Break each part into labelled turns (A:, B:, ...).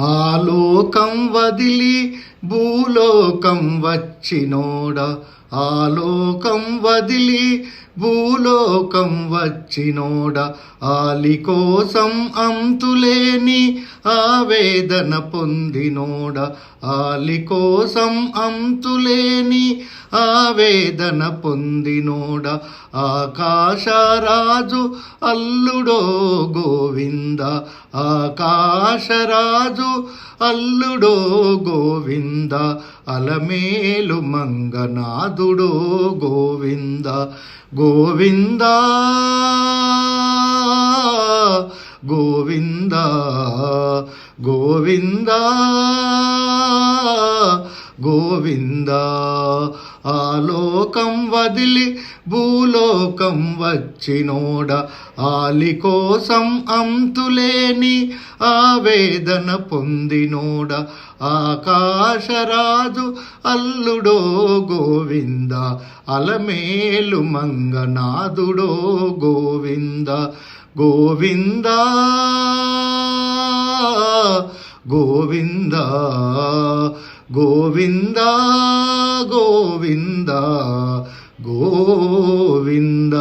A: ఆలోకం వదిలి భూలోకం వచ్చినోడ? ఆలోకం వదిలి భూలోకం వచ్చినోడ ఆలి కోసం అంతులేని ఆవేదన పొందినోడ ఆలి కోసం అంతులేని ఆవేదన పొందినోడ ఆకాశరాజు అల్లుడో గోవింద ఆకాశరాజు అల్లుడో గోవింద అలమేలు మంగనాథుడో గోవింద గోవింద గోవింద గోవింద. గోవింద ఆలోకం వదిలి భూలోకం వచ్చినోడ ఆలి కోసం అంతులేని ఆవేదన పొందినోడ ఆకాశరాజు అల్లుడో గోవింద అలమేలు మంగనాథుడో గోవింద గోవిందా. గోవింద గోవింద గోవింద గోవింద.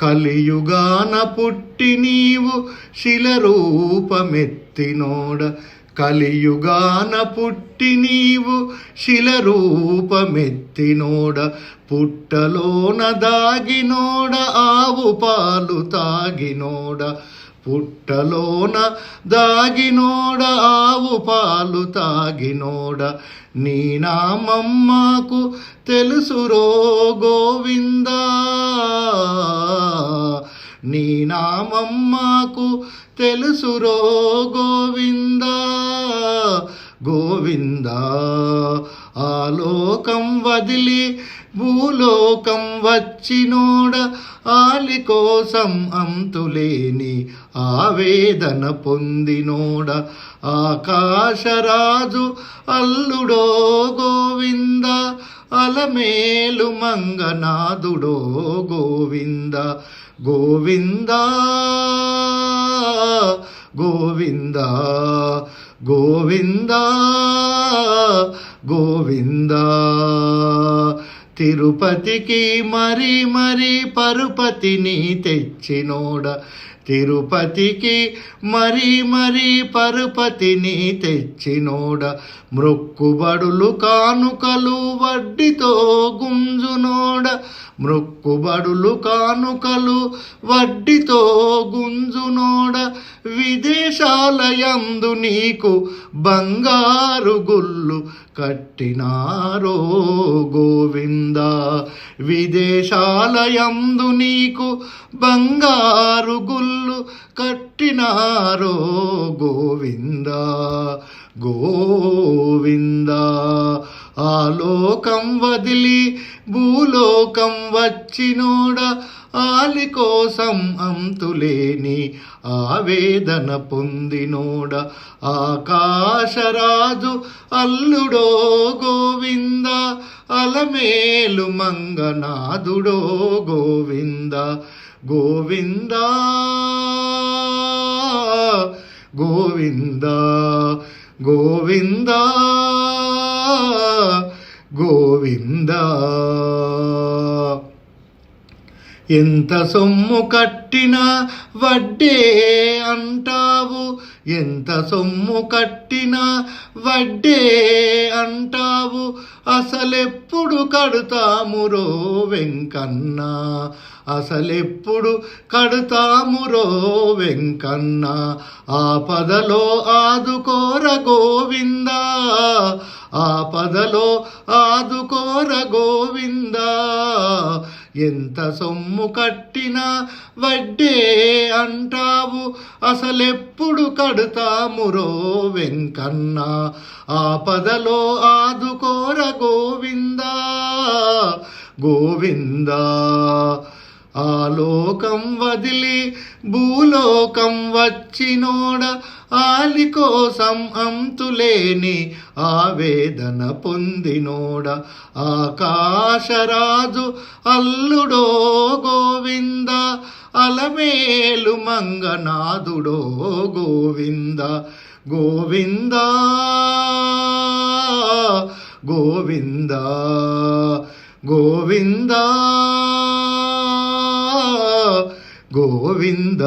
A: కలియుగాన పుట్టి నీవు శిలరూపమెత్తినోడ కలియుగాన పుట్టి నీవు శిలరూపమెత్తినోడ పుట్టలోన దాగినోడ ఆవు పాలు తాగినోడ పుట్టలోన దాగినోడ ఆవు పాలు తాగినోడ. నీ నామమ్మకు తెలుసురో గోవింద. నీ నామమ్మకు తెలుసురో గోవిందా. గోవింద ఆలోకం వదిలి భూలోకం వచ్చినోడ ఆలి కోసం అంతులేని ఆవేదన పొందినోడ ఆకాశరాజు అల్లుడో గోవింద అలమేలు మంగనాథుడో గోవింద. గోవింద గోవింద గోవింద గోవిందా. తిరుపతికి మరి మరి పరుపతిని తెచ్చినోడ. తిరుపతికి మరి మరి పరుపతిని తెచ్చినోడ. మృక్కుబడులు కానుకలు వడ్డీతో గుంజునోడ. మృక్కుబడులు కానుకలు వడ్డీతో గుంజునోడ. విదేశాలయందు నీకు బంగారు గుళ్ళు కట్టినారో గోవింద విదేశాలయందు నీకు బంగారు గుళ్ళు కట్టినారో గోవింద గోవింద. ఆలోకం వదిలి భూలోకం వచ్చినోడ ఆలి కోసం అంతులేని ఆవేదన పొందినోడ ఆకాశరాజు అల్లుడో గోవింద అలమేలు మంగనాథుడో గోవింద. గోవింద గోవింద గోవింద గోవిందా. ఎంత సొమ్ము కట్టినా వడ్డే అంటావు. ఎంత సొమ్ము కట్టినా వడ్డే అంటావు. అసలెప్పుడు కడతాము రో వెంకన్న? అసలెప్పుడు కడతాము రో వెంకన్న? ఆ పదలో ఆదుకో ఎంత సొమ్ము కట్టినా వడ్డే అంటావు. అసలెప్పుడు కడతామురో వెంకన్న. ఆపదలో ఆదుకోర గోవిందా. గోవిందా. ఆలోకం వదిలి భూలోకం వచ్చినోడ ఆలి కోసం అంతులేని ఆవేదన పొందినోడ ఆకాశరాజు అల్లుడో గోవింద అలమేలు మంగనాథుడో గోవింద. గోవింద గోవింద గోవిందా. ಗೋವಿಂದ